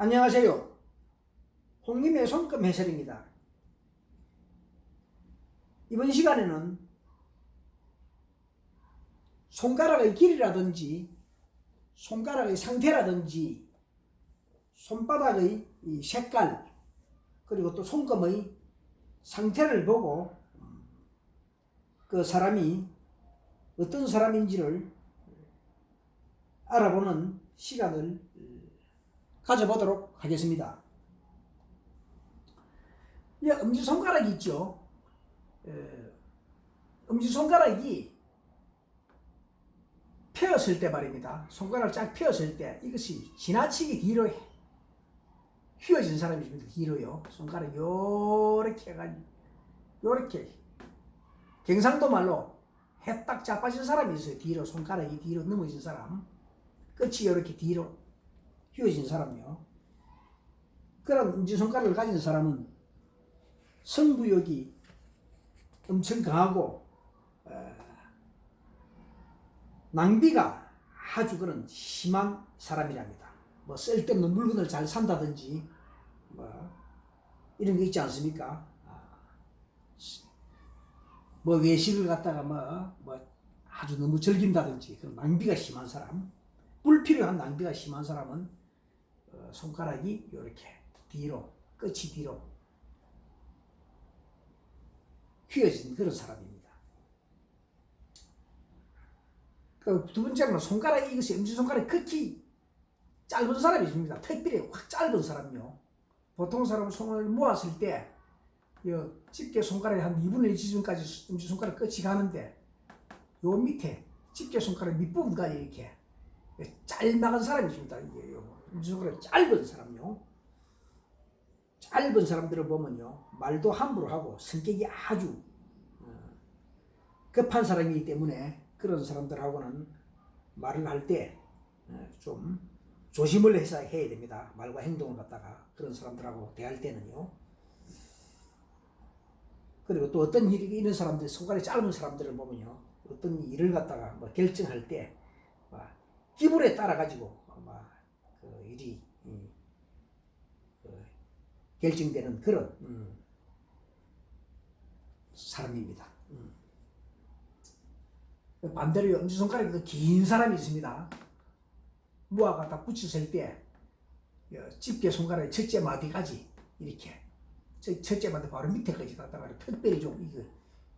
안녕하세요. 홍님의 손금 해설입니다. 이번 시간에는 손가락의 길이라든지 손가락의 상태라든지 손바닥의 이 색깔 그리고 또 손금의 상태를 보고 그 사람이 어떤 사람인지를 알아보는 시간을 가져보도록 하겠습니다. 이 엄지손가락이 있죠. 에, 엄지손가락이 펴었을 때 말입니다. 손가락을 쫙 펴었을 때 이것이 지나치게 뒤로 휘어진 사람이 있습니다. 뒤로요. 손가락 요렇게 해가지고 요렇게 경상도 말로 해딱 자빠진 사람이 있어요. 뒤로 손가락이 뒤로 넘어진 사람. 끝이 이렇게 뒤로 휘어진 사람이요. 그런 엄지손가락을 가진 사람은 성부욕이 엄청 강하고 어, 낭비가 아주 그런 심한 사람이랍니다. 뭐 쓸데없는 물건을 잘 산다든지 뭐 이런 거 있지 않습니까? 아, 뭐 외식을 갖다가 뭐, 뭐 아주 너무 즐긴다든지 그런 낭비가 심한 사람 불필요한 낭비가 심한 사람은 어, 손가락이 이렇게 뒤로 끝이 뒤로 휘어진 그런 사람입니다. 그 두 번째로는 손가락 이것이 엄지손가락이 극히 짧은 사람이 있습니다. 특별히 확 짧은 사람요. 보통 사람은 손을 모았을 때요 집게 손가락이 한 2분의 1 지점까지 엄지손가락 끝이 가는데 요 밑에 집게 손가락 밑부분까지 이렇게 짤막한 사람이 있습니다. 이게 요 엄지손가락 짧은 사람요. 짧은 사람들을 보면요 말도 함부로 하고 성격이 아주 어, 급한 사람이기 때문에 그런 사람들하고는 말을 할 때 좀 조심을 해서 해야 됩니다. 말과 행동을 갖다가 그런 사람들하고 대할 때는요. 그리고 또 어떤 일이 있는 사람들, 손가락이 짧은 사람들을 보면요. 어떤 일을 갖다가 뭐 결정할 때, 막 기분에 따라 가지고, 막그 일이, 음, 그 결정되는 그런, 음, 사람입니다. 음. 반대로 엄지손가락이 더긴 사람이 있습니다. 무화과 딱 붙였을 때, 여, 집게 손가락의 첫째 마디까지 이렇게 저 첫째 마디 바로 밑에까지 갔다가 특별히 좀 이거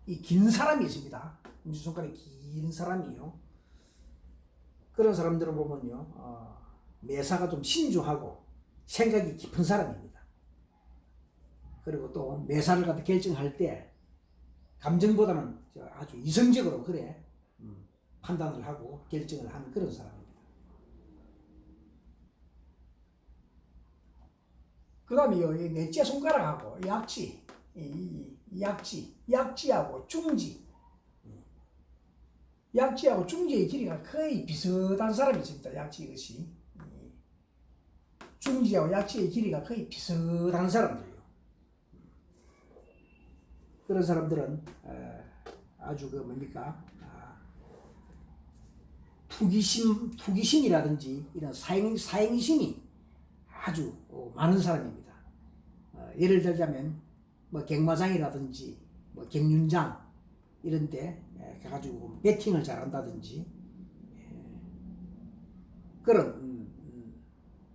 이긴 사람이 있습니다. 엄지손가락이 긴 사람이요. 그런 사람들을 보면요, 어, 매사가 좀 신중하고 생각이 깊은 사람입니다. 그리고 또 매사를 갖다 결정할 때 감정보다는 저 아주 이성적으로 그래 음, 판단을 하고 결정을 하는 그런 사람입니다. 그 다음에요, 이 넷째 손가락하고 약지, 약지, 약지하고 중지, 음. 약지하고 중지의 길이가 거의 비슷한 사람이 있습니다. 약지 이것이. 이 중지하고 약지의 길이가 거의 비슷한 사람들이에요. 그런 사람들은 에, 아주 그 뭡니까 아, 투기심 투기심이라든지 이런 사행 사행심이 아주 어, 많은 사람입니다. 어, 예를 들자면 뭐 갱마장이라든지 뭐 갱윤장 이런데 가가지고 배팅을 잘한다든지 예, 그런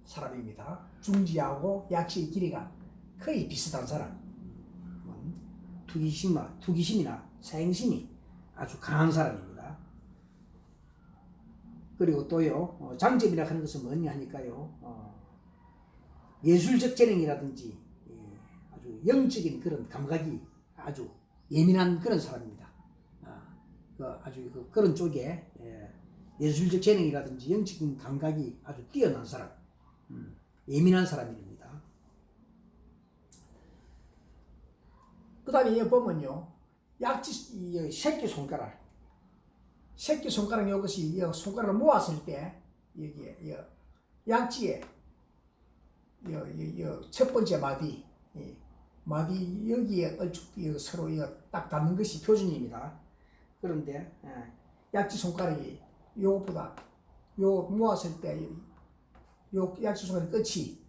사람입니다. 중지하고 약시의 길이가 거의 비슷한 사람. 투기심, 투기심이나 사행심이 아주 강한 사람입니다. 그리고 또요, 어, 장점이라 하는 것은 뭐냐 하니까요, 어, 예술적 재능이라든지 예, 아주 영적인 그런 감각이 아주 예민한 그런 사람입니다. 아, 그 아주 그 그런 쪽에 예, 예술적 재능이라든지 영적인 감각이 아주 뛰어난 사람, 음, 예민한 사람입니다. 그 다음에 보면요. 약지, 이 새끼 손가락. 새끼 손가락 이것이 이 손가락을 모았을 때, 여기에, 이 약지에, 이, 이, 이, 첫 번째 마디, 이 마디 여기에 이 서로 이딱 닿는 것이 표준입니다. 그런데, 예, 약지 손가락이 요것보다, 요 모았을 때, 요 약지 손가락 끝이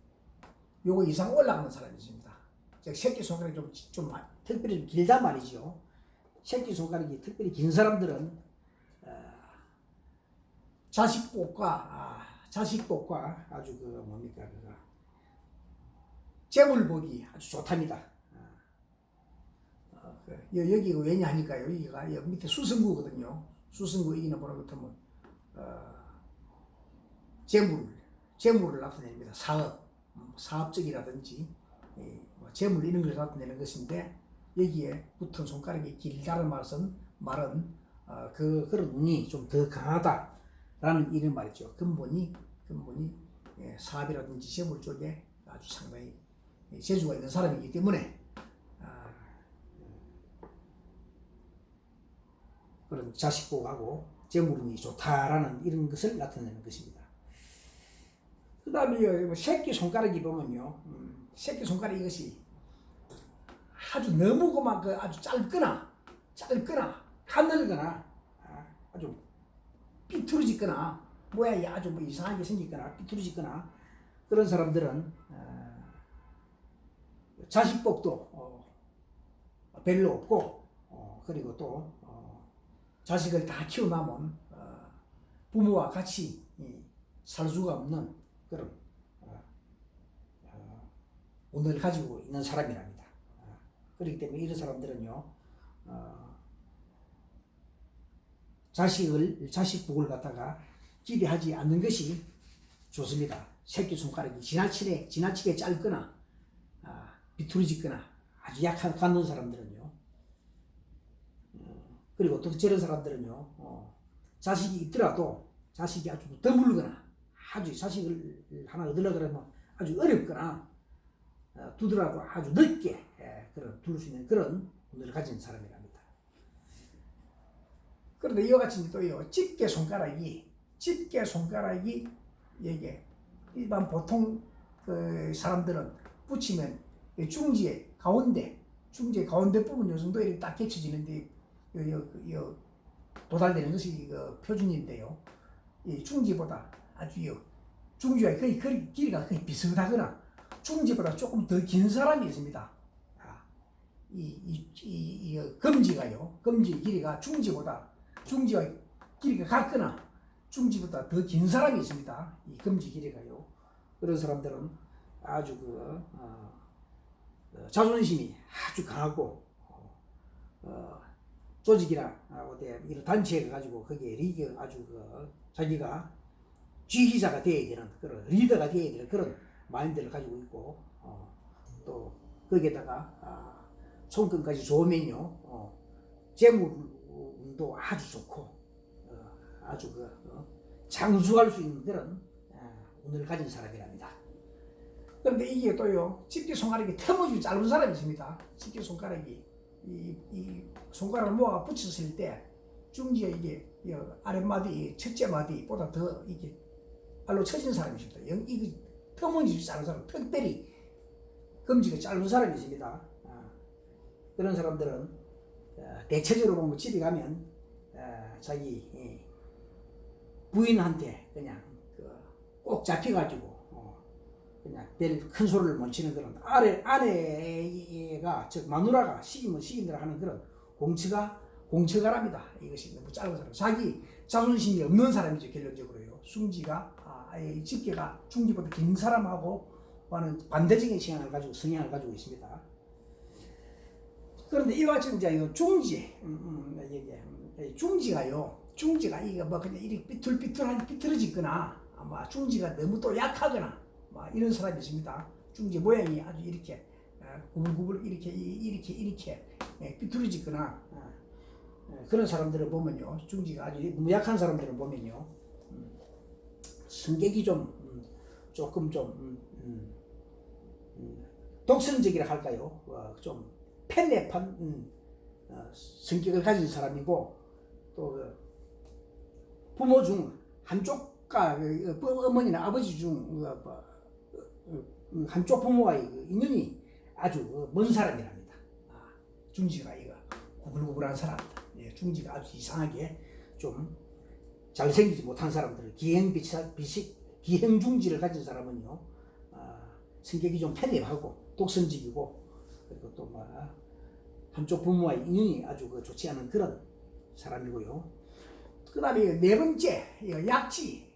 요거 이상 올라가는 사람이 있습니다. 즉 새끼 손가락이 좀, 좀 마- 특별히 좀 길단 말이죠. 새끼 손가락이 특별히 긴 사람들은 어, 자식복과 아, 자식복과 아주 그 뭡니까 그거 재물복이 아주 좋답니다. 어, 그, 여- 여기가 왜냐하니까요. 여기가 여기 밑에 수성구거든요. 수성구 여기는 뭐라 그러면 어, 재물, 재물을 나타냅니다. 사업, 음, 사업적이라든지 예, 뭐 재물 이런 걸 나타내는 것인데 여기에 붙은 손가락이 길다는 말은 말은 어, 그 그런 운이 좀 더 강하다라는 이런 말이죠. 근본이 근본이 예, 사업이라든지 재물 쪽에 아주 상당히 예, 재주가 있는 사람이기 때문에 아, 그런 자식 복하고 재물운이 좋다라는 이런 것을 나타내는 것입니다. 그 다음에 새끼 손가락이 보면요, 음, 새끼 손가락 이것이 아주 너무고만 그 아주 짧거나 짧거나 가늘거나 아, 아주 삐뚤어지거나 모양이 아주 뭐 이상하게 생기거나 삐뚤어지거나 그런 사람들은 어, 자식복도 어, 별로 없고 어, 그리고 또 어, 자식을 다 키워나면 어, 부모와 같이 이, 살 수가 없는 그런 어, 어, 운을 가지고 있는 사람이랍니다. 어, 그렇기 때문에 이런 사람들은요 어, 자식을 자식 복을 갖다가 기대하지 않는 것이 좋습니다. 새끼 손가락이 지나치게 지나치게 짧거나 아, 비뚤어지거나 아주 약한 갖는 사람들은요. 어, 그리고 또 저런 사람들은요. 어, 자식이 있더라도 자식이 아주 드물거나 아주 자식을 하나 얻으려 그러면 아주 어렵거나 어, 두더라도 아주 늦게 예, 그런 둘 수 있는 그런 운을 가진 사람이랍니다. 그런데 이와 같이 또요 집게 손가락이 집게 손가락이 이게 일반 보통 그 사람들은 붙이면 이 중지에 가운데 중지에 가운데 부분 요 정도 이렇게 딱 겹쳐지는데 도달되는 것이 그 표준인데요. 이 중지보다 아주 요 중지와 거의 길이가 거의 비슷하거나 중지보다 조금 더 긴 사람이 있습니다. 아, 이, 이, 이, 이 검지가요. 검지 길이가 중지보다 중지와 길이가 같거나 중지보다 더 긴 사람이 있습니다. 이 검지 길이가요. 그런 사람들은 아주 그 어, 어, 자존심이 아주 강하고 어, 어, 조직이나 어, 이런 단체가 가지고 거기에 리그 아주 그 자기가 지휘자가 되어야 되는 그런 리더가 되어야 되는 그런 마인드를 가지고 있고 어, 또 거기에다가 아, 손금까지 좋으면요 어, 재물운도 아주 좋고 어, 아주 그 어, 장수할 수 있는 그런 아, 운을 가진 사람이랍니다. 그런데 이게 또요 집게 손가락이 터무지 짧은 사람이 있습니다. 집게 손가락이 이, 이 손가락을 모아 붙였을 때 중지에 이게 이 아랫마디 첫째 마디보다 더 이게 발로 쳐진 사람이 있습니다. 영, 이거 터무지 짧은 사람, 특별히 검지가 짧은 사람이 있습니다. 아, 그런 사람들은 어, 대체적으로 보면 집에 가면 어, 자기 이 부인한테 그냥 그 꼭 잡혀가지고 어, 그냥 별 큰 소리를 못 치는 그런 아내 아내가 즉 마누라가 시키면 시킨 대로 하는 그런 공처가 공처가랍니다. 이것이 너무 짧은 사람. 자기 자존심이 없는 사람이죠 결론적으로요. 숭지가 이 집게가 중지보다 긴 사람하고 와는 반대적인 성향을 가지고 성향을 가지고 있습니다. 그런데 이와 같이 이제 이 중지, 음, 음, 음, 중지가요. 중지가 이게 뭐 그냥 이렇게 삐뚤삐뚤한 삐뚤어지거나 아마 중지가 너무 또 약하거나 뭐 이런 사람이 있습니다. 중지 모양이 아주 이렇게 어, 구불구불 이렇게 이- 이렇게 이렇게 예, 삐뚤어지거나 어, 예, 그런 사람들을 보면요. 중지가 아주 너무 약한 사람들을 보면요. 음, 성격이 좀 음, 조금 좀 음, 음, 음, 독선적이라 할까요? 어, 좀 편협한 음, 어, 성격을 가진 사람이고 또 그 부모 중 한쪽과 그, 어, 어머니나 아버지 중 어, 뭐, 어, 어, 한쪽 부모와의 그 인연이 아주 어, 먼 사람이랍니다. 아, 중지가 이거 구불구불한 사람들, 예, 중지가 아주 이상하게 좀 잘생기지 못한 사람들, 기행비식, 비식, 기행중지를 가진 사람은요, 아, 성격이 좀 편립하고 독선적이고 그리고 또뭐 한쪽 부모와의 인연이 아주 그 좋지 않은 그런 사람이고요. 그 다음에 네 번째 약지.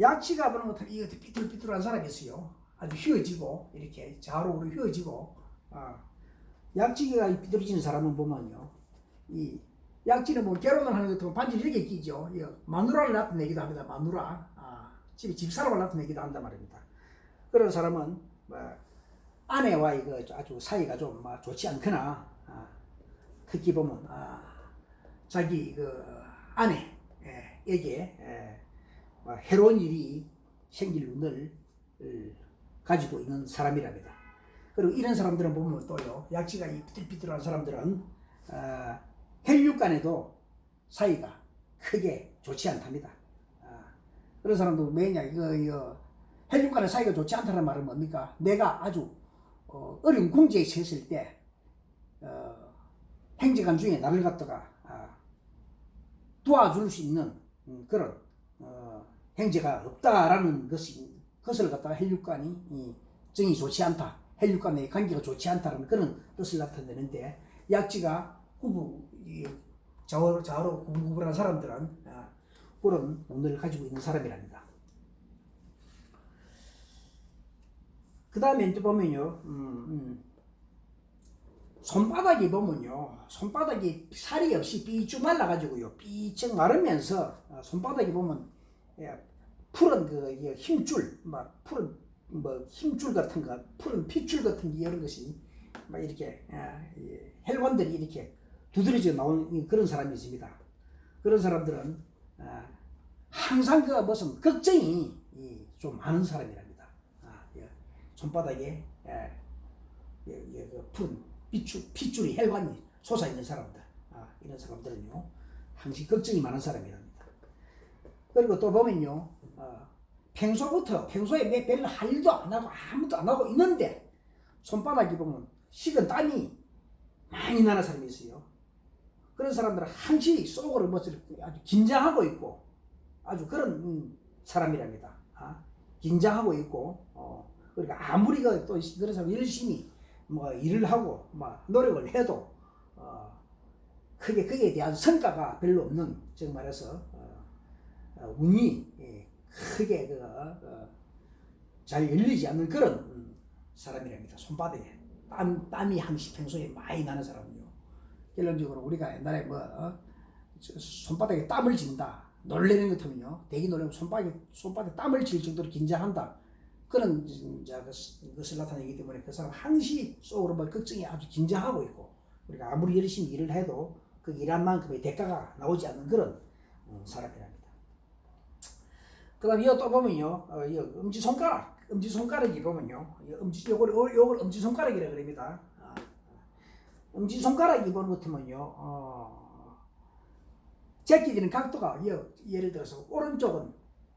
약지가 보는 것은 이거 삐뚤삐뚤한 사람이 있어요. 아주 휘어지고 이렇게 좌우로 휘어지고 아, 약지가 삐뚤어지는 사람은 보면요. 이 약지는 뭐 결혼을 하는 것 같으면 반지 이렇게 끼죠. 이거 마누라를 나타내기도 합니다. 마누라. 아, 집에 집사람을 나타내기도 한단 말입니다. 그런 사람은 뭐 아내와 이거 아주 사이가 좀 막 좋지 않거나 아, 특히 보면 아, 자기 그 아내에게 에, 뭐 해로운 일이 생길 눈을 을, 가지고 있는 사람이랍니다. 그리고 이런 사람들은 보면 또요 약지가 이 삐뚤삐뚤한 사람들은 어, 혈육 간에도 사이가 크게 좋지 않답니다. 아, 그런 사람도 뭐냐 이거 이거 혈육 간의 사이가 좋지 않다는 말은 뭡니까? 내가 아주 어, 어려운 궁지에 처했을 때 어, 행제관 중에 나를 갖다가 아, 도와줄 수 있는 음, 그런 어, 행제가 없다라는 것이 것을 갖다가 혈육관이 이, 정이 좋지 않다. 혈육관의 관계가 좋지 않다는 그런 뜻을 나타내는데 약지가 후부 이, 좌우로 좌우로 구분구분한 사람들은 아, 그런 운을 가지고 있는 사람이랍니다. 그 다음에 이제 보면요, 음, 음, 손바닥이 보면요, 손바닥이 살이 없이 삐쭉 말라가지고요, 삐쭉 마르면서 어, 손바닥이 보면 예, 푸른 그 힘줄, 막 푸른 뭐 힘줄 같은 거, 푸른 핏줄 같은 게 이런 것이 막 이렇게 예, 이 혈관들이 이렇게 두드러져 나오는 그런 사람이 있습니다. 그런 사람들은 아, 항상 그 무슨 걱정이 이, 좀 많은 사람이랍니다. 아, 예. 손바닥에 예, 예, 예, 그 핏줄이 혈관이 솟아 있는 사람들, 아, 이런 사람들은요 항상 걱정이 많은 사람이랍니다. 그리고 또 보면요, 어, 평소부터 평소에 내 별로 할 일도 안 하고 아무도 안 하고 있는데 손바닥이 보면 식은 땀이 많이 나는 사람이 있어요. 그런 사람들은 항시 속으로 무엇을 아주 긴장하고 있고 아주 그런 음, 사람이랍니다. 아, 긴장하고 있고 어, 그러니까 아무리 그또 그런 사람 열심히 뭐 일을 하고 막 노력을 해도 어, 크게 거기에 대한 성과가 별로 없는 즉 말해서 어, 어, 운이 예, 크게 그, 어, 잘 열리지 않는 그런 음, 사람이랍니다. 손바닥에 땀, 땀이 항시 평소에 많이 나는 사람이요. 결론적으로 우리가 옛날에 뭐 어, 저 손바닥에 땀을 진다. 놀래는 것 같으면요. 대기 놀래면 손바닥에 손바닥에 땀을 질 정도로 긴장한다. 그런 것을 나타내기 때문에 그 사람 항시 속으로 뭐 걱정이 아주 긴장하고 있고 우리가 아무리 열심히 일을 해도 그 일한 만큼의 대가가 나오지 않는 그런 음, 사람이랍니다. 그다음 이거 또 보면요, 어, 이 엄지 손가락, 엄지 손가락이 보면요, 이 엄지 요걸 요걸 엄지 손가락이라 그럽니다. 아, 엄지 손가락이 보는 것 같으면요, 어, 제끼지는 각도가 여- 예를 들어서 오른쪽은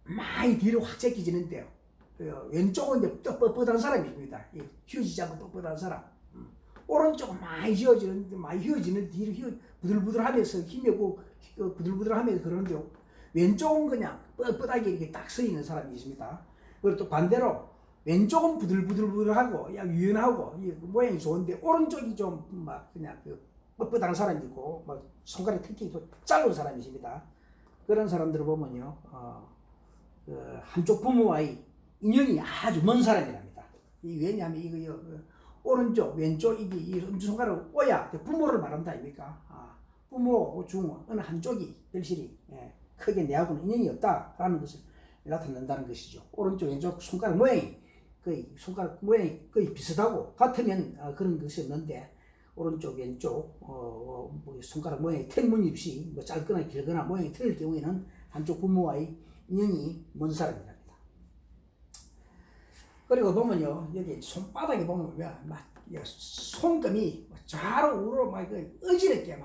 많이 뒤로 확 제끼지는데요. 그 왼쪽은 이제 또 뻣뻣한. 이 휘어지지 않고 뻣뻣한 사람. 음. 오른쪽은 많이 휘어지는 많이 휘어지는 뒤로 휘어 부들부들 하면서 힘이 없고 그 부들부들 하면서 그러는데요. 왼쪽은 그냥 뻣뻣하게 이렇게 딱 서 있는 사람이 있습니다. 그리고 또 반대로 왼쪽은 부들부들부들하고 야 유연하고 이 모양이 좋은데 오른쪽이 좀 막 그냥 그 뻣뻣한 사람이 있고 막 손가락 특히 또 짧은 사람이 있습니다. 그런 사람들을 보면요, 어, 그 한쪽 부모와의 인연이 아주 먼 사람이랍니다. 이 왜냐하면 이거 요, 그 오른쪽 왼쪽 이게 이 엄지손가락 그 부모를 말한다 아닙니까? 아, 부모 중 어느 한쪽이 별실이 예, 크게 내하고는 인연이 없다라는 것을 나타낸다는 것이죠. 오른쪽 왼쪽 손가락 모양이 거의 손가락 모양이 거의 비슷하고 같으면 어, 그런 것이 없는데 오른쪽 왼쪽 어, 어, 뭐 손가락 모양이 틀문 없이 뭐 짧거나 길거나 모양이 틀릴 경우에는 한쪽 부모와의 인연이 먼 사람이랍니다. 그리고 보면요 여기 손바닥에 보면 왜막 손금이 좌로 우로 막 어지럽게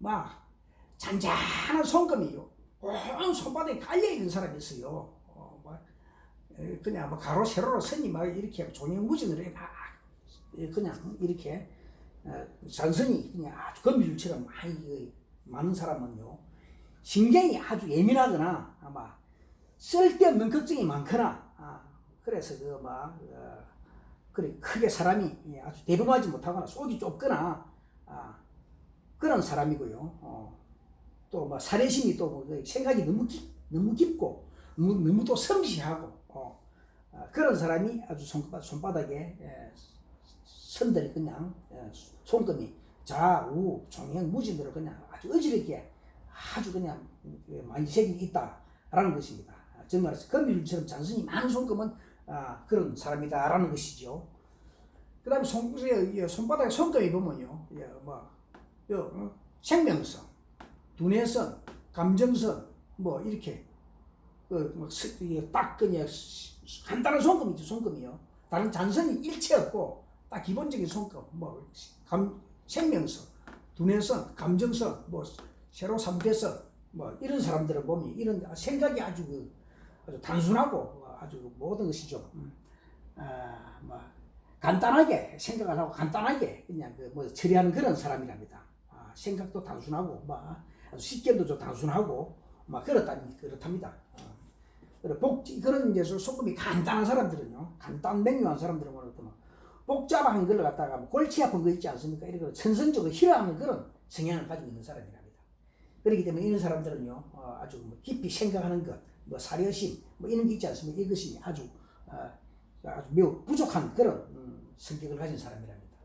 막막 잔잔한 손금이요 온 손바닥에 깔려 있는 사람이 있어요. 그냥 뭐 가로 세로로 선이 막 이렇게 종횡무진으로 막 예, 그냥 이렇게 어, 잔선이 그냥 아주 거미줄처럼 많이 그 많은 사람은요 신경이 아주 예민하거나 아마 쓸데없는 걱정이 많거나 아, 그래서 그막 어, 그래 크게 사람이 예, 아주 대범하지 못하거나 속이 좁거나 아, 그런 사람이고요. 어, 또뭐 사례심이 또뭐 생각이 너무 깊, 너무 깊고 너무, 너무 또 섬시하고 그런 사람이 아주 손바닥, 손바닥에 예, 선들이 그냥 예, 손금이 좌우 종형 무진으로 그냥 아주 어지럽게 아주 그냥 예, 많이 색이 있다라는 것입니다. 정말 금일처럼 장선이 많은 손금은 아, 그런 사람이다라는 것이죠. 그 다음에 손, 예, 손바닥에 손금이 보면요, 예, 뭐, 요, 어, 생명선, 두뇌선, 감정선, 뭐 이렇게 그, 뭐, 딱 그냥 간단한 손금이죠, 손금이요. 다른 잔선이 일체 없고 딱 기본적인 손금, 뭐 감, 생명선, 두뇌선, 감정선, 뭐 세로 삼대선, 뭐 이런 사람들을 보면 이런 생각이 아주 그 아주 단순하고 아주 그 모든 것이죠. 음. 아, 뭐 간단하게 생각을 하고 간단하게 그냥 그 뭐 처리하는 그런 사람이랍니다. 아, 생각도 단순하고 막 아주 식견도 좀 단순하고 막 그렇다 그렇답니다. 어. 그래 복 그런 이제 소금이 간단한 사람들은요, 간단 명료한 사람들은 뭐라고 복잡한 걸 갖다가 뭐 골치 아픈 거 있지 않습니까? 이런 거 천선적으로 싫어하는 그런 성향을 가지고 있는 사람이랍니다. 그렇기 때문에 이런 사람들은요, 어, 아주 뭐 깊이 생각하는 것, 뭐 사려심, 뭐 이런 게 있지 않습니까? 이것이 아주 어, 아주 매우 부족한 그런 음, 성격을 가진 사람이랍니다.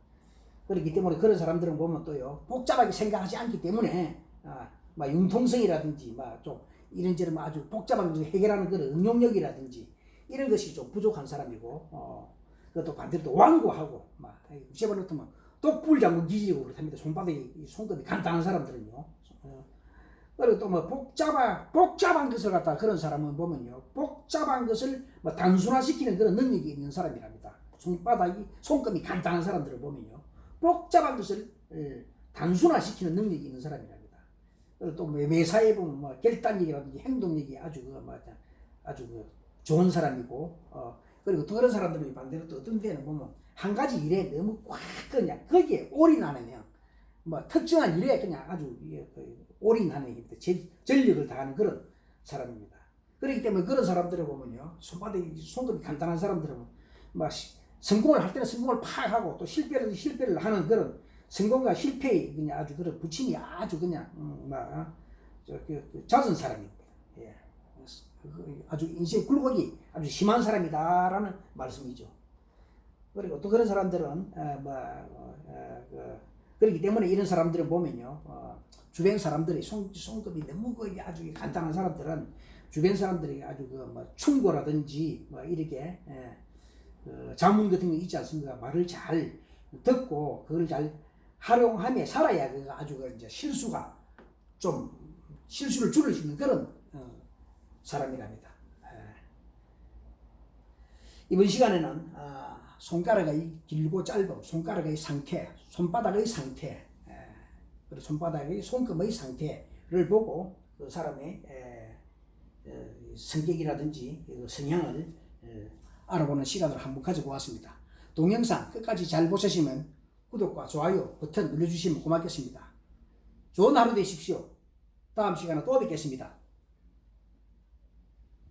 그렇기 때문에 그런 사람들은 보면 또요, 복잡하게 생각하지 않기 때문에 아, 막 융통성이라든지 막좀 이런저런 뭐 아주 복잡한 것을 해결하는 그런 응용력이라든지 이런 것이 좀 부족한 사람이고 어, 그것도 반대로 또 완고하고 막 세번부터면 똑불 잡고 기지고 그렇답니다. 손바닥이 이 손톱이 간단한 사람들은요. 어. 그리고 또 뭐 복잡한 복잡한 것을 갖다 그런 사람은 보면요. 복잡한 것을 뭐 단순화시키는 그런 능력이 있는 사람이랍니다. 손바닥이 손금이 간단한 사람들을 보면요. 복잡한 것을 예, 단순화시키는 능력이 있는 사람이랍니다. 또 매- 매사에 보면 뭐 결단력이라든지 행동력이 아주 그 뭐, 아주 그 좋은 사람이고 어, 그리고 또 그런 사람들이 반대로 또 어떤 데는 보면 한 가지 일에 너무 꽉 그냥 거기에 올인하는 뭐 특정한 일에 그냥 아주 예, 그 올인하는 제- 전력을 다하는 그런 사람입니다. 그렇기 때문에 그런 사람들을 보면요 손바닥이 손톱이 간단한 사람들은 막 시- 성공을 할 때는 성공을 파악하고 또 실패를 실패를 하는 그런 성공과 실패의 그냥 아주 그런 부침이 아주 그냥 음, 막 저, 그, 그 잦은 사람입니다. 예. 그 아주 인생 굴곡이 아주 심한 사람이다라는 말씀이죠. 그리고 또 그런 사람들은 어, 뭐 어, 어, 그, 그렇기 때문에 이런 사람들을 보면요 어, 주변 사람들이 손, 손급이 너무 그 아주 간단한 사람들은 주변 사람들이 아주 그뭐 충고라든지 뭐 이렇게 예, 그 자문 같은 거 있지 않습니까? 말을 잘 듣고 그걸 잘 활용하며 살아야 그 아주 그 이제 실수가 좀 실수를 줄일 수 있는 그런 어, 사람이랍니다. 예. 이번 시간에는 아, 손가락의 길고 짧음, 손가락의 상태, 손바닥의 상태, 예, 그리고 손바닥의 손금의 상태를 보고 그 사람의 에, 에, 성격이라든지 그 성향을 에, 알아보는 시간을 한번 가져보았습니다. 동영상 끝까지 잘 보셨으면 구독과 좋아요 버튼 눌러주시면 고맙겠습니다. 좋은 하루 되십시오. 다음 시간에 또 뵙겠습니다.